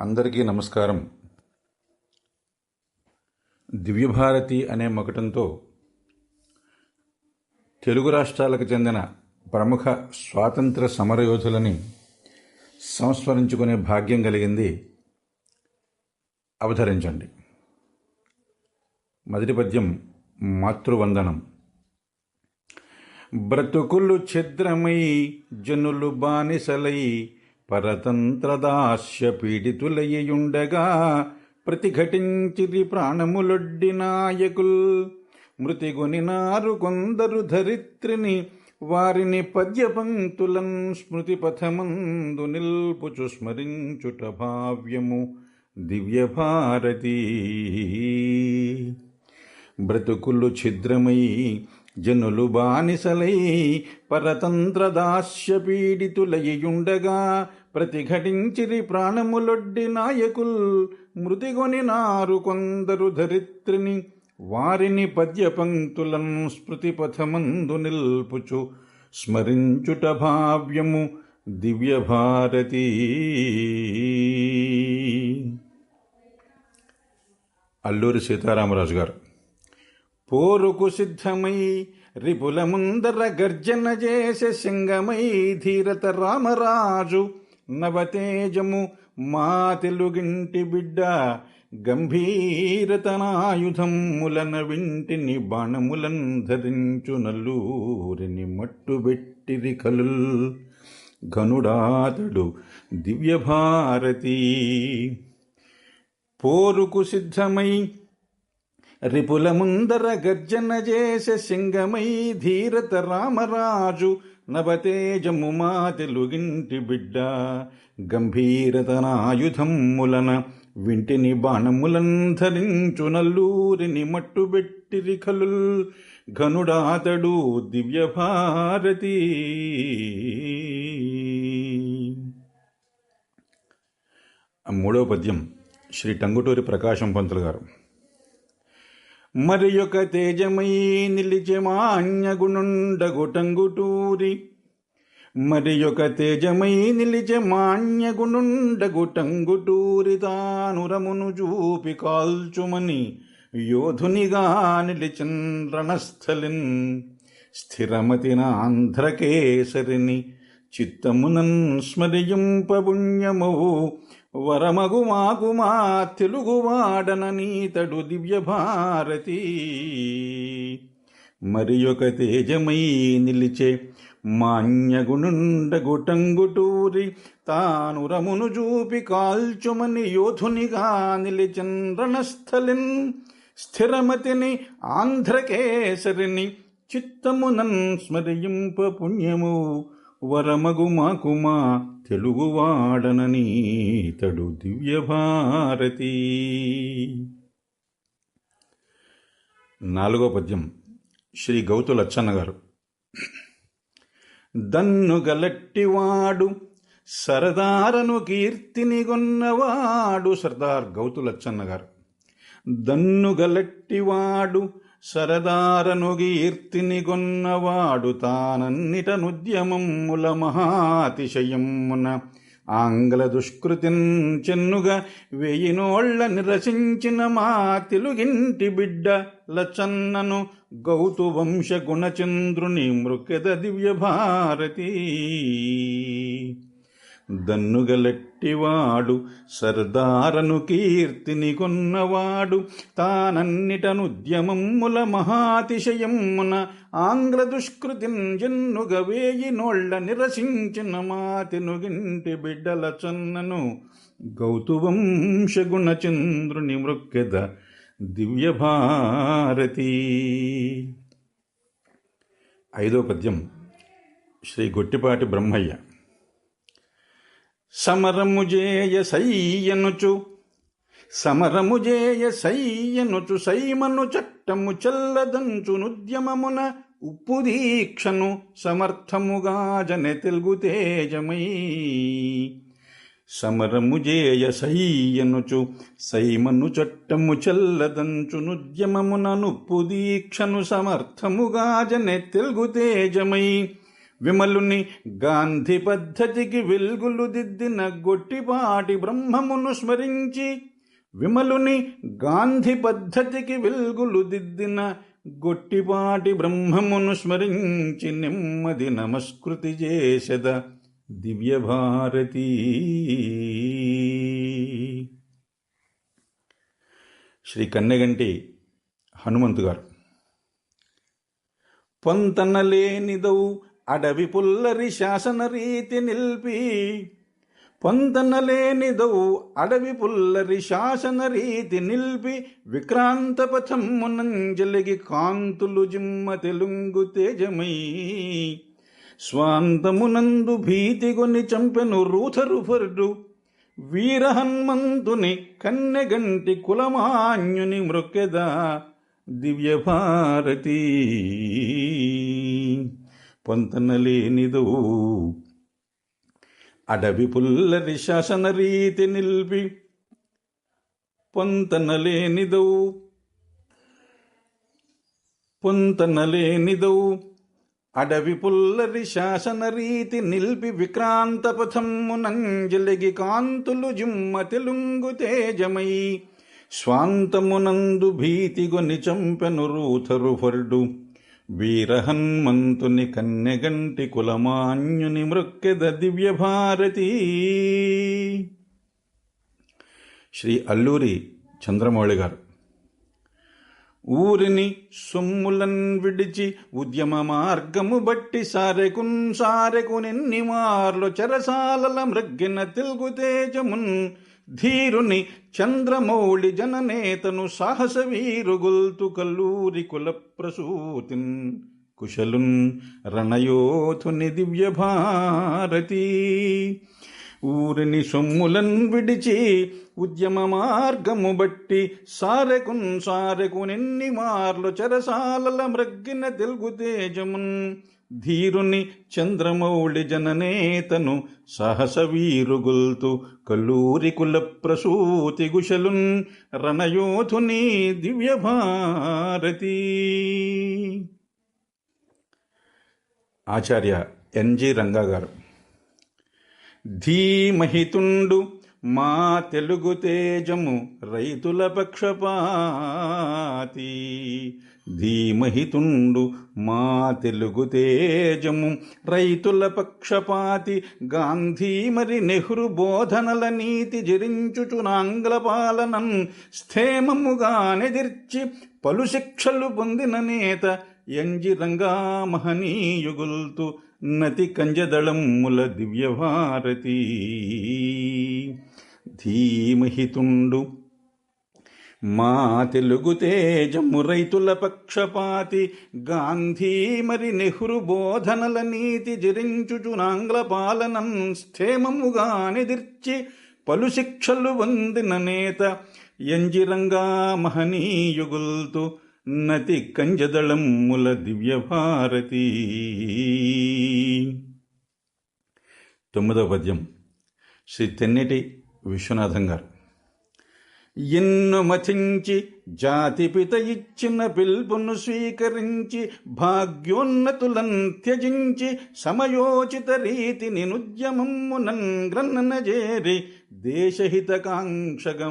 అందరికీ నమస్కారం. దివ్యభారతి అనే మకటంతో తెలుగు రాష్ట్రాలకు చెందిన ప్రముఖ స్వాతంత్ర సమరయోధులని సంస్మరించుకునే భాగ్యం కలిగింది అవతరించండి. మొదటి పద్యం మాతృవందనం. బ్రతుకులు ఛిద్రమై జనులు బానిసలై పరతంత్రదాస్య పీడితులయ్యుండగా ప్రతిఘటించిరి ప్రాణములొడ్డి నాయకుల్. మృతిగొనినారు కొందరు ధరిత్రిని వారిని పద్యపంక్తులన్ స్మృతిపథమందు నిల్పుచు స్మరించుట భావ్యము దివ్యభారతీ. బ్రతుకులు ఛిద్రమై జనులు బానిసలై పరతంత్రదాస్య పీడితులయ్యుండగా ప్రతిఘటించిరి ప్రాణములొడ్డి నాయకుల్ మృతిగొని నారు కొందరు ధరిత్రిని వారిని పద్యపంక్తులను స్మృతిపథమందు నిల్పుచు స్మరించుట భావ్యము దివ్యభారతీ. అల్లూరి సీతారామరాజు గారు. పోరుకు సిద్ధమై రిపుల ముందర గర్జన చేసే సింగమై ధీరత రామరాజు నవతేజము మా తెలుగింటి బిడ్డ గంభీరతనాయుధములన వింటిని బాణములన్ ధరించు నల్లూరిని మట్టుబెట్టిరి కలుల్. ఘనుడాతడు దివ్యభారతీ. పోరుకు సిద్ధమై రిపుల ముందర గర్జన చేసే సింగమై ధీరత రామరాజు నవతేజము మా తెలుగింటి బిడ్డ. గంభీరతనాయుధములన వింటిని బాణములన్ ధరించు నల్లూరిని మట్టుబెట్టిరి కలుల్. ఘనుడాతడు దివ్యభారతి. మూడవ పద్యం శ్రీ టంగుటూరి ప్రకాశం పంతులు గారు. మరి యొక్క తేజమై నిలిచె మాన్యగుణుండగు మరి యొక్క తేజమై నిలిచె మాన్యగుణుండగు తానురమును చూపి కాల్చుమని యోధునిగా నిలిచన్ రణస్థలిన్. స్థిరమతిన ఆంధ్రకేసరిని చిత్తమునన్ స్మరింపపుణ్యమవు వరమగు మాకుమా తెలుగువాడన నీతడు దివ్య భారతి. మరి ఒక తేజమై నిలిచే మాన్యగుణుండగుటంగుటూరి తాను రమును చూపి కాల్చుమని యోధునిగా నిలిచంద్రణస్థలిన్ స్థిరమతిని ఆంధ్రకేసరిని చిత్తమునన్ స్మరింప పుణ్యము. వరమగు మాకుమా తెలుగువాడనని తడు దివ్యభారతి నాలుగో పద్యం శ్రీ గౌతు లచ్చన్న గారు. దన్ను గలట్టివాడు సరదారను కీర్తిని గొన్నవాడు సర్దార్ గౌతు లచ్చన్న గారు. దన్ను గలట్టివాడు సరదారను కీర్తిని గొన్నవాడు తానన్నిటనుద్యమముల మహాతిశయమున ఆంగ్ల దుష్కృతిన్ చెన్నుగా వెయ్యినోళ్ళ నిరసించిన మా తెలుగింటి బిడ్డ లచన్నను గౌతు వంశ గుణచంద్రుని మృకద దివ్య భారతీ దన్నుగలెట్టివాడు సర్దారను కీర్తిని కొన్నవాడు తానన్నిటనుద్యమమ్ముల మహాతిశయమున ఆంగ్ల దుష్కృతిన్ జన్నుగ వేయి నోళ్ళ నిరసించిన మాతినుగింటి బిడ్డల చన్నను గౌతువంశగుణచంద్రుని మృక్కెద దివ్యభారతి. ఐదో పద్యం. శ్రీ గొట్టిపాటి బ్రహ్మయ్య. సమరము జేయ సయ్యనుచు. సమరము జేయ సయ్యనుచు సైమను చట్టము చల్లదంచు నుద్యమమున ఉప్పు దీక్షను సమర్థముగా జన తెలుగు తేజమై. సమరము జేయ సయ్యనుచు సైమను చట్టము చల్లదంచు నుద్యమమున నుప్పు దీక్షను సమర్థముగా జన తెలుగు తేజమై. విమలుని గాంధీ పద్ధతికి వెలుగులు దిద్దిన గొట్టిపాటి బ్రహ్మమును స్మరించి విమలుని గాంధీ పద్ధతికి వెలుగులు దిద్దిన గొట్టిపాటి బ్రహ్మమును స్మరించి నెమ్మది నమస్కృతి చేసద దివ్యభారతీ శ్రీ కన్నెగంటి హనుమంతు గారు. పొంతనలేనిదవు అడవి పుల్లరి శాసన రీతి నిల్పి పొంతనలేనిదవు అడవి పుల్లరి శాసన రీతి నిల్పి విక్రాంత పథమునంజలిగి కాంతులు జిమ్మ తెలుంగు తేజమై స్వాంతమునందు భీతిగొని చంపెను రూథరుఫర్డు వీరహన్మంతుని కన్నెగంటి కులమాన్యుని మృక్కెద దివ్యభారతీ. పొంతనలేనిదు అడవి పుల్లరి శాసన రీతి నిల్పి పొంతనలేనిదు పొంతనలేనిదవు అడవి పుల్లరి శాసన రీతి నిల్పి విక్రాంత పథమ్మునంజలిగి కాంతులు జిమ్మ తెలుంగు తేజమై స్వాంతమునందు భీతిగొని చంపెను రూథరు ఫర్డు వీరహన్మంతుని కన్నెగంటి కులమాన్యుని మృక్కెద దివ్యభారతి. శ్రీ అల్లూరి చంద్రమౌళి గారు. ఊరిని సొమ్ములన్ విడిచి ఉద్యమ మార్గము బట్టి సారెకున్ సారెకునెన్ని మార్లు చెరసాలల మృగ్గిన తెలుగు తేజమున్ ధీరుని చంద్రమౌళి జననేతను సాహస వీరుగుల్తు కల్లూరి కుల ప్రసూతిన్ కుశలున్ రణయోధుని దివ్య భారతి ఊరిని సొమ్ములన్ విడిచి ఉద్యమ మార్గము బట్టి సారెకున్ సారెకునెన్ని మార్లు చెరసాలల మృగ్గిన తెలుగు తేజమున్ ధీరుని చంద్రమౌళి జననేతను సహస వీరుగుల్తు కల్లూరి కుల ప్రసూతి గుశలున్ రణయోధుని దివ్య భారతి ఆచార్య ఎన్జి రంగా గారు. ధీమహితుండు మా తెలుగు తేజము రైతుల పక్షపాతి. ధీమహితుండు మా తెలుగు తేజము. రైతుల పక్షపాతి గాంధీ మరి నెహ్రు బోధనల నీతి జరించుచునాంగ్ల పాలనన్ స్థేమముగా నెదిర్చి పలు శిక్షలు పొందిన నేత ఎంజి రంగా మహనీయుగుల్తు నతి కంజదళముల దివ్యభారతి. ధీమహితుండు మా తెలుగు తేజము రైతుల పక్షపాతి. గాంధీ మరి నెహ్రు బోధనల నీతి జరించుచునాంగ్ల పాలనం స్థేమముగా నిదిర్చి పలు శిక్షలు వందిన నేత ఎంజిరంగా మహనీయుగుల్తు నతి కంజదళముల దివ్యభారతి. తొమ్మిదవ పద్యం శ్రీ తెన్నిటి విశ్వనాథం గారు. ఎన్ను మథించి జాతిపిత ఇచ్చిన పిల్పును స్వీకరించి భాగ్యోన్నతులన్ త్యజించి సమయోచిత రీతి నినుద్యమమ్మునన్ గ్రన్నన చేరి దేశహితకాంక్షగా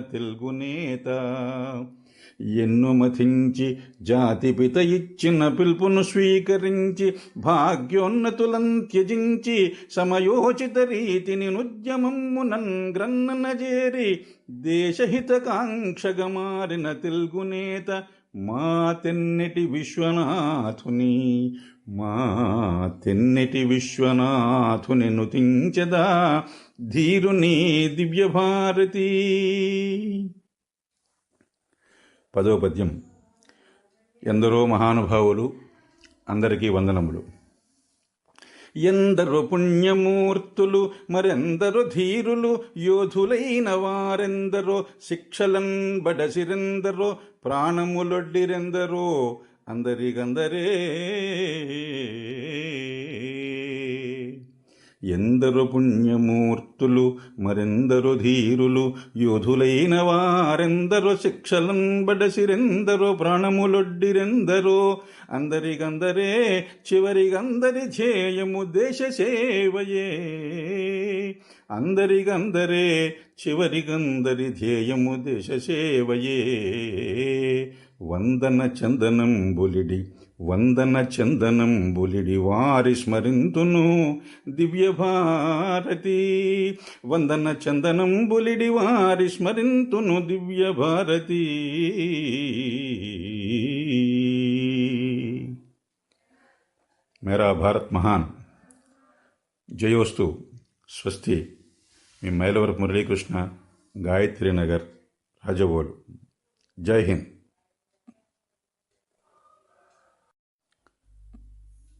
తెలుగునేత ఎన్నుమతించి జాతిపిత ఇచ్చిన పిలుపును స్వీకరించి భాగ్యోన్నతులం త్యజించి సమయోచిత రీతిని నుద్యమమ్మునన్ గ్రన్నన చేరి దేశహితకాంక్షగా మారిన తెలుగు మా తెన్నటి విశ్వనాథుని మా తెన్నటి విశ్వనాథుని నుతించదా ధీరుని దివ్యభారతీ. పదో పద్యం ఎందరో మహానుభావులు అందరికీ వందనములు. ఎందరో పుణ్యమూర్తులు మరెందరో ధీరులు యోధులైన వారెందరో శిక్షలన్ బడసిరెందరో ప్రాణములొడ్డిరెందరో అందరికందరే. ఎందరు పుణ్యమూర్తులు మరెందరు ధీరులు యోధులైన వారెందరో శిక్షలం బడసిరెందరో ప్రాణములొడ్డిరెందరో అందరికందరే చివరికందరి ధ్యేయము దేశ సేవయే. అందరికందరే చివరికందరి ధ్యేయము దేశ సేవయే. వందన చందనం బులిడి వందన చందనం బులిడి వారి స్మరింతును దివ్య భారతి. వందన చందనం బులిడి వారి స్మరింతును దివ్య భారతి. మేరా భారత్ మహాన్. జయోస్తు స్వస్తి. మీ మైలవరపు మురళీకృష్ణ గాయత్రి నగర్ రాజవోలు జై హింద్.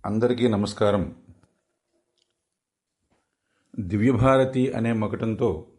అందరికీ నమస్కారం. దివ్యభారతి అనే మకటంతో